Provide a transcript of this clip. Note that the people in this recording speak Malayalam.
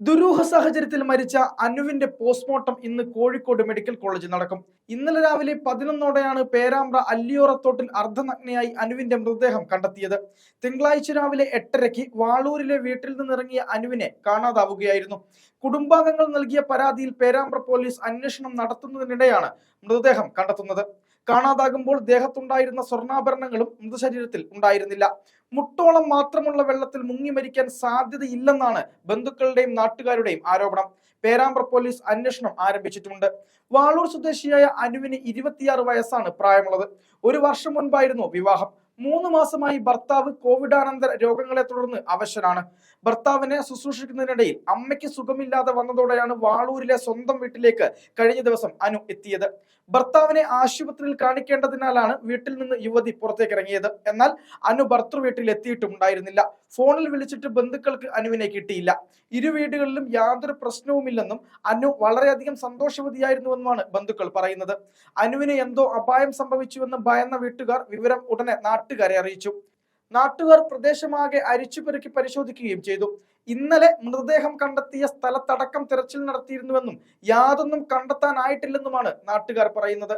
ദുരൂഹ സാഹചര്യത്തിൽ മരിച്ച അനുവിന്റെ പോസ്റ്റ്മോർട്ടം ഇന്ന് കോഴിക്കോട് മെഡിക്കൽ കോളേജിൽ നടക്കും. ഇന്നലെ രാവിലെ പതിനൊന്നോടെയാണ് പേരാമ്പ്ര അല്ലിയോറത്തോട്ടിൽ അർദ്ധനഗ്നയായി അനുവിന്റെ മൃതദേഹം കണ്ടെത്തിയത്. തിങ്കളാഴ്ച രാവിലെ എട്ടരയ്ക്ക് വാളൂരിലെ വീട്ടിൽ നിന്നിറങ്ങിയ അനുവിനെ കാണാതാവുകയായിരുന്നു. കുടുംബാംഗങ്ങൾ നൽകിയ പരാതിയിൽ പേരാമ്പ്ര പോലീസ് അന്വേഷണം നടത്തുന്നതിനിടെയാണ് മൃതദേഹം കണ്ടെത്തുന്നത്. കാണാതാകുമ്പോൾ ദേഹത്തുണ്ടായിരുന്ന സ്വർണാഭരണങ്ങളും മൃതശരീരത്തിൽ ഉണ്ടായിരുന്നില്ല. മുട്ടോളം മാത്രമുള്ള വെള്ളത്തിൽ മുങ്ങി മരിക്കാൻ സാധ്യതയില്ലെന്നാണ് ബന്ധുക്കളുടെയും നാട്ടുകാരുടെയും ആരോപണം. പേരാമ്പ്ര പോലീസ് അന്വേഷണം ആരംഭിച്ചിട്ടുണ്ട് വാളൂർ സ്വദേശിയായ അനുവിന് ഇരുപത്തിയാറ് വയസ്സാണ് പ്രായമുള്ളത്. ഒരു വർഷം മുൻപായിരുന്നു വിവാഹം. മൂന്ന് മാസമായി ഭർത്താവ് കോവിഡാനന്തര രോഗങ്ങളെ തുടർന്ന് അവശനാണ്. ഭർത്താവിനെ ശുശ്രൂഷിക്കുന്നതിനിടയിൽ അമ്മയ്ക്ക് സുഖമില്ലാതെ വന്നതോടെയാണ് വാളൂരിലെ സ്വന്തം വീട്ടിലേക്ക് കഴിഞ്ഞ ദിവസം അനു എത്തിയത്. ഭർത്താവിനെ ആശുപത്രിയിൽ കാണിക്കേണ്ടതിനാലാണ് വീട്ടിൽ നിന്ന് യുവതി പുറത്തേക്ക് ഇറങ്ങിയത്. എന്നാൽ അനു ഭർത്തൃ വീട്ടിൽ എത്തിയിട്ടുണ്ടായിരുന്നില്ല. ഫോണിൽ വിളിച്ചിട്ട് ബന്ധുക്കൾക്ക് അനുവിനെ കിട്ടിയില്ല. ഇരു വീടുകളിലും യാതൊരു പ്രശ്നവുമില്ലെന്നും അനു വളരെയധികം സന്തോഷവതിയായിരുന്നുവെന്നുമാണ് ബന്ധുക്കൾ പറയുന്നത്. അനുവിന് എന്തോ അപായം സംഭവിച്ചുവെന്ന് ഭയന്ന വീട്ടുകാർ വിവരം ഉടനെ നാട്ടുകാരെ അറിയിച്ചു. നാട്ടുകാർ പ്രദേശമാകെ അരിച്ചുപെറുക്കി പരിശോധിക്കുകയും ചെയ്തു. ഇന്നലെ മൃതദേഹം കണ്ടെത്തിയ സ്ഥലത്തടക്കം തിരച്ചിൽ നടത്തിയിരുന്നുവെന്നും യാതൊന്നും കണ്ടെത്താനായിട്ടില്ലെന്നുമാണ് നാട്ടുകാർ പറയുന്നത്.